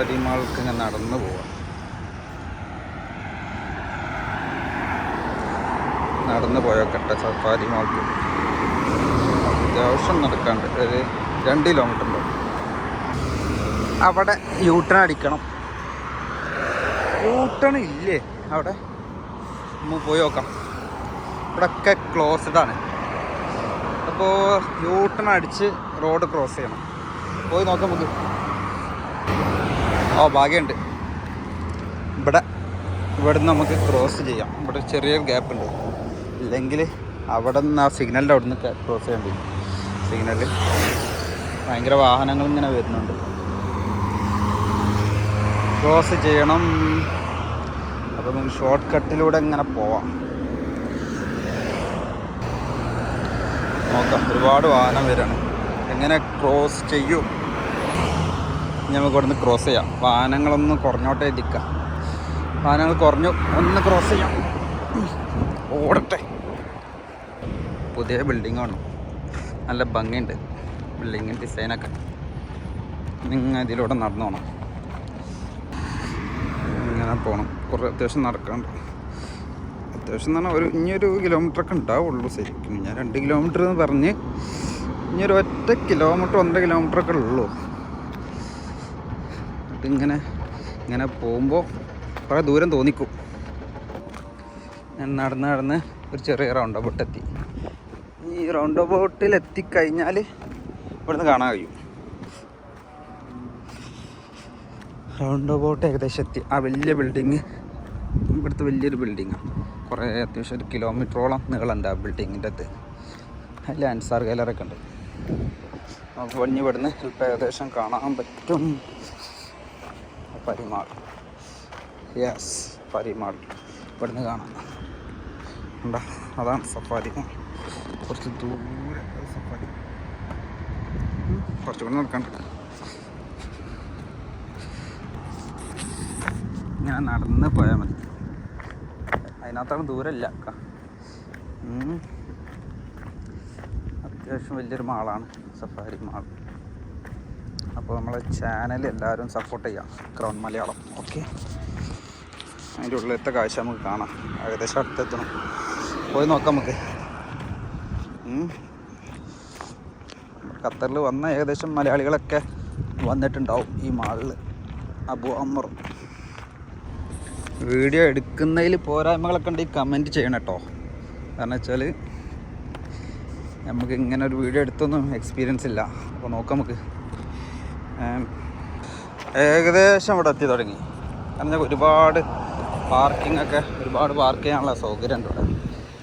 മാൾക്ക് ഇങ്ങനെ നടന്നു പോവാം. നടന്നു പോയോക്കട്ടെ സഫാരി മാൾക്ക് അത്യാവശ്യം നടക്കാണ്ട്. ഒരു രണ്ട് കിലോമീറ്റർ ഉണ്ട്. അവിടെ യൂട്ടൺ അടിക്കണം. യൂട്ടൺ ഇല്ലേ? അവിടെ. പോയി നോക്കാം. ഇവിടെയൊക്കെ ക്ലോസ്ഡ് ആണ്. അപ്പോൾ യൂട്ടൺ അടിച്ച് റോഡ് ക്രോസ് ചെയ്യണം. പോയി നോക്കാം നമുക്ക്. ഓ ഭാഗ്യമുണ്ട് ഇവിടെ ഇവിടെ നമുക്ക് ക്രോസ് ചെയ്യാം. ഇവിടെ ചെറിയൊരു ഗ്യാപ്പ് ഉണ്ട്. ഇല്ലെങ്കിൽ അവിടെ നിന്ന് ആ സിഗ്നലിന്റെ അവിടെ നിന്ന് ക്രോസ് ചെയ്യാൻ പറ്റും. സിഗ്നൽ ഭയങ്കര വാഹനങ്ങൾ ഇങ്ങനെ വരുന്നുണ്ട്. ക്രോസ് ചെയ്യണം. അപ്പോൾ നമുക്ക് ഷോർട്ട് കട്ടിലൂടെ ഇങ്ങനെ പോവാം. നോക്കാം. ഒരുപാട് വാഹനം വരാണ്. എങ്ങനെ ക്രോസ് ചെയ്യും? നമുക്ക് ഇവിടുന്ന് ക്രോസ് ചെയ്യാം. വാഹനങ്ങളൊന്ന് കുറഞ്ഞോട്ടേ ഇരിക്കാം. വാഹനങ്ങൾ കുറഞ്ഞു. ഒന്ന് ക്രോസ് ചെയ്യാം. ഓടട്ടെ. പുതിയ ബിൽഡിംഗ് ആണ്. നല്ല ഭംഗിയുണ്ട്. ബിൽഡിങ്ങിന്റെ ഡിസൈനൊക്കെ നിങ്ങൾ ഇതിലൂടെ നടന്നു പോകണം ഇങ്ങനെ പോകണം കുറേ അത്യാവശ്യം നടക്കാണ്ട്. അത്യാവശ്യം എന്ന് പറഞ്ഞാൽ ഒരു ഇനിയൊരു കിലോമീറ്റർ ഒക്കെ ഉണ്ടാവുള്ളൂ ശരിക്കും. ഞാൻ രണ്ട് കിലോമീറ്റർ എന്ന് പറഞ്ഞ് ഇനിയൊരു ഒറ്റ കിലോമീറ്റർ ഒന്നര കിലോമീറ്റർ ഒക്കെ ഉള്ളൂ. ഇങ്ങനെ ഇങ്ങനെ പോകുമ്പോൾ കുറേ ദൂരം തോന്നിക്കും. ഞാൻ നടന്ന് നടന്ന് ഒരു ചെറിയ റൗണ്ട് അബൌട്ട് എത്തി. ഈ റൗണ്ട് അബൌട്ടിൽ എത്തിക്കഴിഞ്ഞാൽ ഇവിടുന്ന് കാണാൻ കഴിയും. റൗണ്ട് അബൌട്ട് ഏകദേശം എത്തി. ആ വലിയ ബിൽഡിങ് ഇവിടുത്തെ വലിയൊരു ബിൽഡിങ്ങാണ് കുറേ അത്യാവശ്യം ഒരു കിലോമീറ്ററോളം നീളമുണ്ട് ആ ബിൽഡിങ്ങിന്റെ അത് അതിൽ അൻസാർ ഗാലറൊക്കെ ഉണ്ട്. അപ്പോൾ ഇനി ഇവിടുന്ന് ഇപ്പം ഏകദേശം കാണാൻ പറ്റും. പരിമാൾ. യെസ് പരിമാൾ. ഇവിടുന്ന് കാണാം. ഉണ്ടാ അതാണ് സഫാരി. കുറച്ച് ദൂരെ സഫാരി. കുറച്ചുകൂടി നടക്കണ്ട. ഇങ്ങനെ നടന്ന് പോയാൽ മതി. അതിനകത്താണ് ദൂരമില്ല. അത്യാവശ്യം വലിയൊരു മാളാണ് സഫാരി മാൾ. അപ്പോൾ നമ്മളെ ചാനൽ എല്ലാവരും സപ്പോർട്ട് ചെയ്യാം. ക്രൗൺ മലയാളം. ഓക്കെ അതിന്റെ ഉള്ളിലത്തെ കാഴ്ച നമുക്ക് കാണാം. ഏകദേശം അടുത്തെത്തണം. പോയി നോക്കാം നമുക്ക്. ഖത്തറിൽ വന്ന ഏകദേശം മലയാളികളൊക്കെ വന്നിട്ടുണ്ടാവും ഈ മാളിൽ അബു അമർ. വീഡിയോ എടുക്കുന്നതിൽ പോരായ്മകളൊക്കെ ഉണ്ടെങ്കിൽ കമന്റ് ചെയ്യണം കേട്ടോ. കാരണം വെച്ചാൽ നമുക്ക് ഇങ്ങനെ ഒരു വീഡിയോ എടുത്തൊന്നും എക്സ്പീരിയൻസ് ഇല്ല. അപ്പോൾ നോക്കാം നമുക്ക്. ഏകദേശം ഇവിടെ എത്തി തുടങ്ങി. കാരണം ഒരുപാട് പാർക്കിംഗ് ഒക്കെ ഒരുപാട് പാർക്ക് ചെയ്യാനുള്ള സൗകര്യം ഉണ്ട് ഇവിടെ.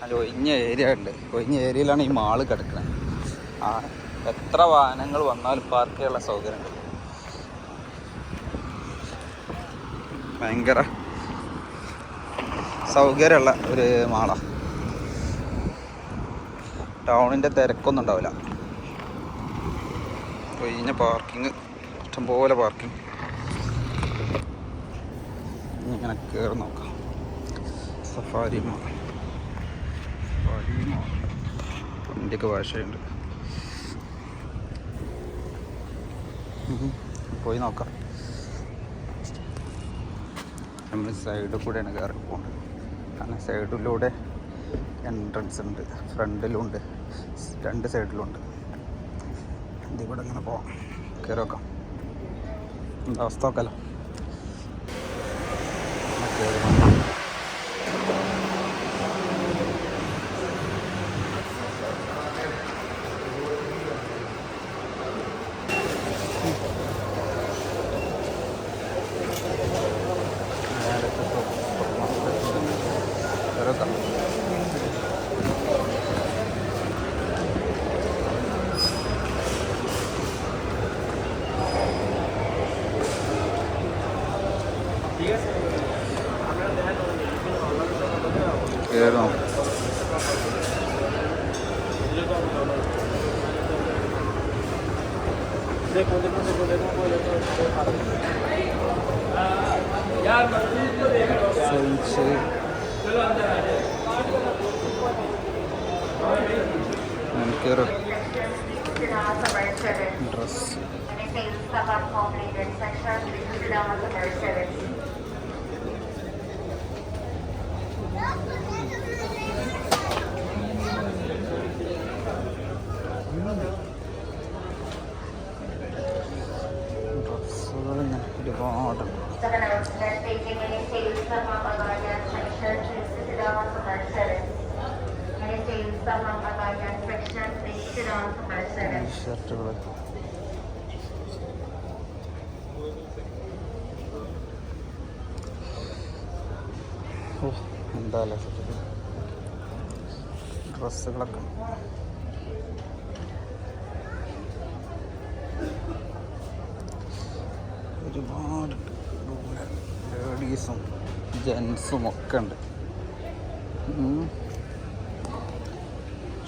നല്ല ഒഴിഞ്ഞ ഏരിയ ഉണ്ട്. ഒഴിഞ്ഞ ഏരിയയിലാണ് ഈ മാൾ കിടക്കുന്നത്. ആ എത്ര വാഹനങ്ങൾ വന്നാലും പാർക്ക് ചെയ്യാനുള്ള സൗകര്യം ഉണ്ട് ഭയങ്കര സൗകര്യമുള്ള ഒരു മാളാണ് ടൗണിന്റെ തിരക്കൊന്നും ഉണ്ടാവില്ല. ഒഴിഞ്ഞ പാർക്കിങ് ഇഷ്ടംപോലെ പാർക്കിംഗ് ഇങ്ങനെ കയറി നോക്കാം. സഫാരി മാൾ സഫാരി മാൾ വണ്ടിയൊക്കെ ഭാഷയുണ്ട്. പോയി നോക്കാം. നമ്മൾ സൈഡിൽ കൂടെയാണ് കയറി പോകുന്നത് കാരണം സൈഡിലൂടെ എൻട്രൻസ് ഉണ്ട്. ഫ്രണ്ടിലുണ്ട് രണ്ട് സൈഡിലുണ്ട് ഇതിവിടെ ഇങ്ങനെ പോവാം. കയറി നോക്കാം. അവസ്ഥ നോക്കാലോ കയറി നോക്കാം സൈസ് കയറി ഡ്രസ് sales ഓ എന്താ ഡ്രസ്സുകളൊക്കെ. ഒരുപാട് ലേഡീസും ജെൻസും ഒക്കെ ഉണ്ട്.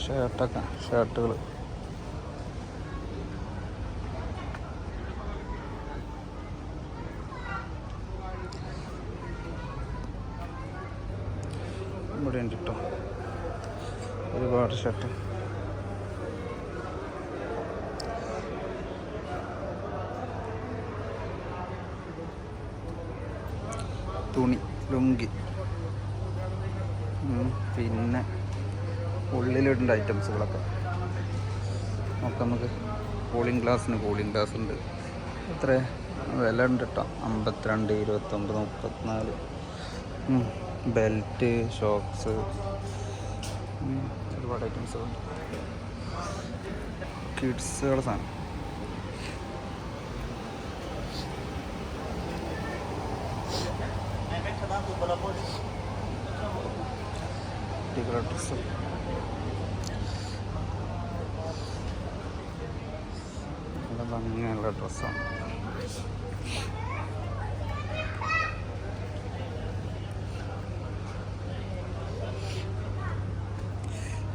ഷർട്ടൊക്കെ ഷർട്ടുകൾ ഇവിടെ ഉണ്ട് ഒരുപാട് ഷർട്ട്. തുണി ലുങ്കി. പിന്നെ ഉള്ളിലിടേണ്ട ഐറ്റംസുകളൊക്കെ. നോക്കാം നമുക്ക് കൂളിംഗ് ഗ്ലാസ്സിന് കൂളിംഗ് ഗ്ലാസ് ഉണ്ട്. എത്ര വില ഉണ്ട് കേട്ടോ. അമ്പത്തിരണ്ട് ഇരുപത്തൊമ്പത് മുപ്പത്തിനാല്. ബെൽറ്റ് ഷോക്സ് ഒരുപാട് ഒരുപാട് ഉണ്ട്. കിഡ്സുകളുടെ സാധനം. കുട്ടികളുടെ ഡ്രസ്സ് നല്ല ഭംഗിയുള്ള ഡ്രസ്സാണ്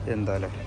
എന്തായാലും ഉം.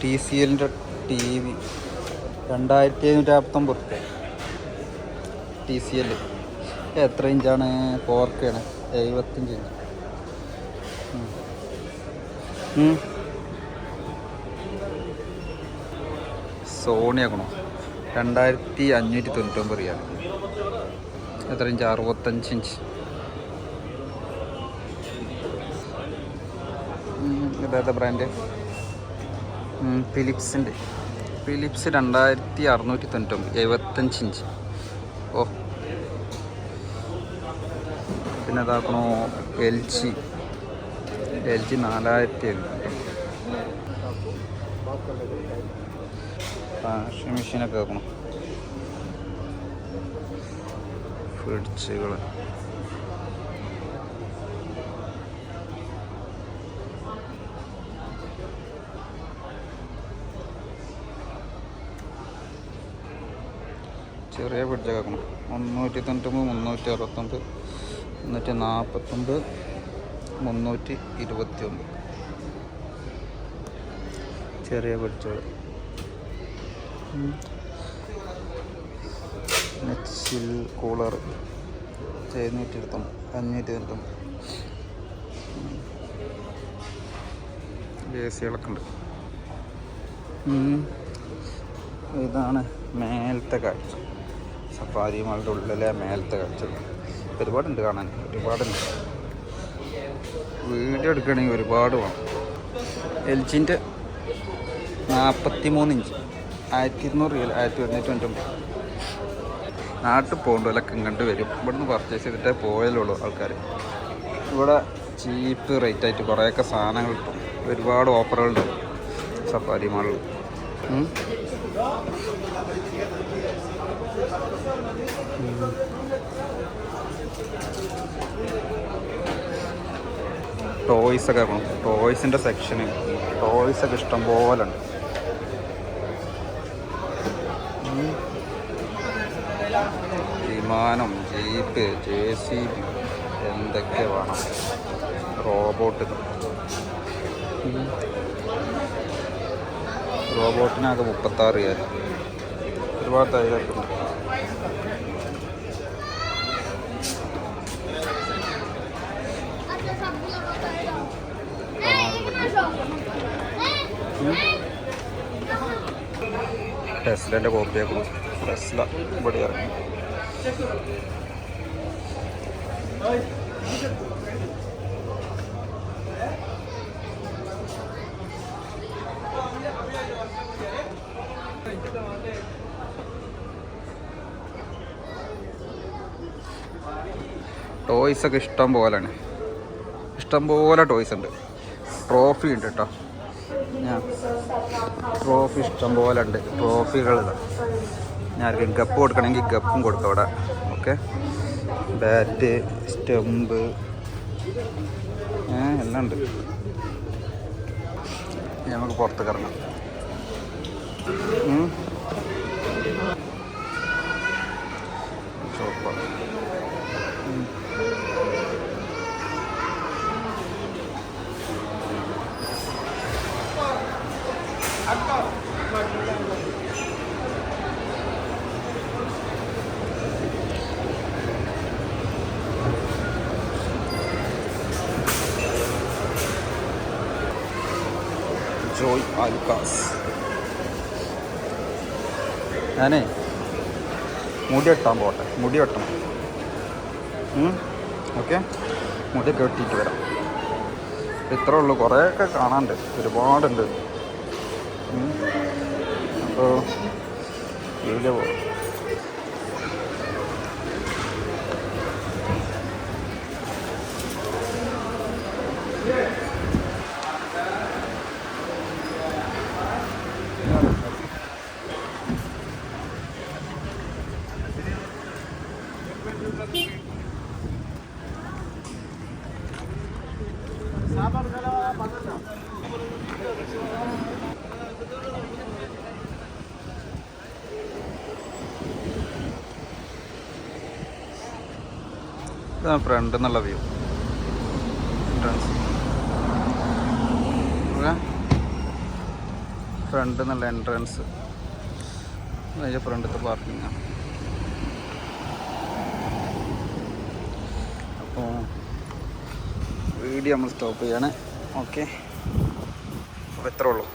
ടി സി എല്ലിന്റെ ടി വി രണ്ടായിരത്തി എഴുന്നൂറ്റി നാൽപ്പത്തൊമ്പത് റുപ്യ. ടി സി എൽ എത്ര ഇഞ്ചാണ്? ഫോർക്കാണ്. എഴുപത്തഞ്ച് ഇഞ്ച്. സോണി ആക്കണോ? രണ്ടായിരത്തി അഞ്ഞൂറ്റി തൊണ്ണൂറ്റൊമ്പത് റിയാണ് എത്ര ഇഞ്ച്? അറുപത്തഞ്ച് ഇഞ്ച്. ഇതാത്ത ബ്രാൻഡ് ഫിലിപ്സിന്റെ ഫിലിപ്സ് രണ്ടായിരത്തി അറുന്നൂറ്റി തൊണ്ണൂറ്റൊമ്പത് എഴുപത്തഞ്ച് ഇഞ്ച് ഓ. പിന്നെ ഇതാക്കണോ എൽ ജി. എൽ ജി നാലായിരത്തി വാഷിംഗ് മെഷീനൊക്കെ വെക്കണം. ഫ്രിഡ്ജുകൾ ചെറിയ ഫ്രിഡ്ജൊക്കെ വെക്കണം മുന്നൂറ്റി തൊണ്ണൂറ്റൊമ്പത് മുന്നൂറ്റി അറുപത്തൊമ്പത് മുന്നൂറ്റി നാൽപ്പത്തൊമ്പത് മുന്നൂറ്റി ഇരുപത്തി ഒമ്പത് ചെറിയ ബ്രിഡ്ജുകൾ നെക്സിൽ കൂളർ എഴുന്നൂറ്റി ഇരുപത്തൊമ്പത് അഞ്ഞൂറ്റി തൊണ്ണൂറ്റൊമ്പത് എ സികളൊക്കെ ഉണ്ട്. ഇതാണ് മേലത്തെ കാഴ്ച. സഫാരി മാളുടെ ഉള്ളിലെ മേലത്തെ കാഴ്ച ഒരുപാടുണ്ട് കാണാൻ ഒരുപാടുണ്ട്. വീഡിയോ എടുക്കുകയാണെങ്കിൽ ഒരുപാട് വേണം. എൽ ജിന്റെ നാൽപ്പത്തി മൂന്ന് ഇഞ്ച്. ആയിരത്തി ഇരുന്നൂറ് റിയൽ ആയിരത്തി ഒരുന്നൂറ്റി തൊണ്ണൂറ്റൊമ്പത് നാട്ടിൽ പോകുമ്പോഴൊക്കെ കണ്ട് വരും. ഇവിടുന്ന് പർച്ചേസ് ചെയ്തിട്ടേ പോയാലുള്ളൂ ആൾക്കാർ. ഇവിടെ ചീപ്പ് റേറ്റ് ആയിട്ട് കുറേയൊക്കെ സാധനങ്ങൾ ഒരുപാട് ഓഫറുകളുണ്ട് സഫാരി മാളിൽ ടോയ്സ് ഒക്കെ വേണം. ടോയ്സിന്റെ സെക്ഷന് ടോയ്സ് ഒക്കെ ഇഷ്ടം പോലെ ഉണ്ട്. വിമാനം ജീപ്പ് ജെ സി ബി എന്തൊക്കെ വേണം? റോബോട്ട് റോബോട്ടിനൊക്കെ മുപ്പത്താറ് രൂപ ഒരുപാട് തൈലൊക്കെ ടെസ്ലന്റെ കോപ്പിയാക്കണം ടെസ്ല ഇവിടെ ഇറങ്ങി. ടോയ്സൊക്കെ ഇഷ്ടം പോലെയാണ് ഇഷ്ടം പോലെ ടോയ്സ് ഉണ്ട് ട്രോഫി ഉണ്ട് കേട്ടോ. ട്രോഫി ഇഷ്ടം പോലെ ഉണ്ട് ട്രോഫികൾ ഞാൻ ആർക്കും ഗപ്പ് കൊടുക്കണമെങ്കിൽ ഗപ്പും കൊടുക്കാം അവിടെ. ഓക്കെ. ബാറ്റ് സ്റ്റെമ്പ് ഏ എല്ലാം ഉണ്ട്. നമുക്ക് പുറത്ത് ഇറങ്ങാം. ഉം. ജോയ് ആലുക്കാസ് ഞാനേ മുടി വെട്ടാൻ പോട്ടെ. മുടി വെട്ടണം. ഓക്കെ? മുടി കെട്ടിയിട്ട് വരാം. ഇത്രേ ഉള്ളൂ. കുറേയൊക്കെ കാണാനുണ്ട്. ഒരുപാടുണ്ട്. അപ്പോൾ വീഡിയോ ഫ്രണ്ട് എന്നുള്ള വ്യൂ എൻട്രൻസ് ഫ്രണ്ട് എന്നുള്ള എൻട്രൻസ് അതിന്റെ ഫ്രണ്ടത്തെ ആണ് അപ്പോൾ വീഡിയോ നമ്മൾ സ്റ്റോപ്പ് ചെയ്യാണ്. ഓക്കെ അപ്പോൾ എത്ര ഉള്ളൂ.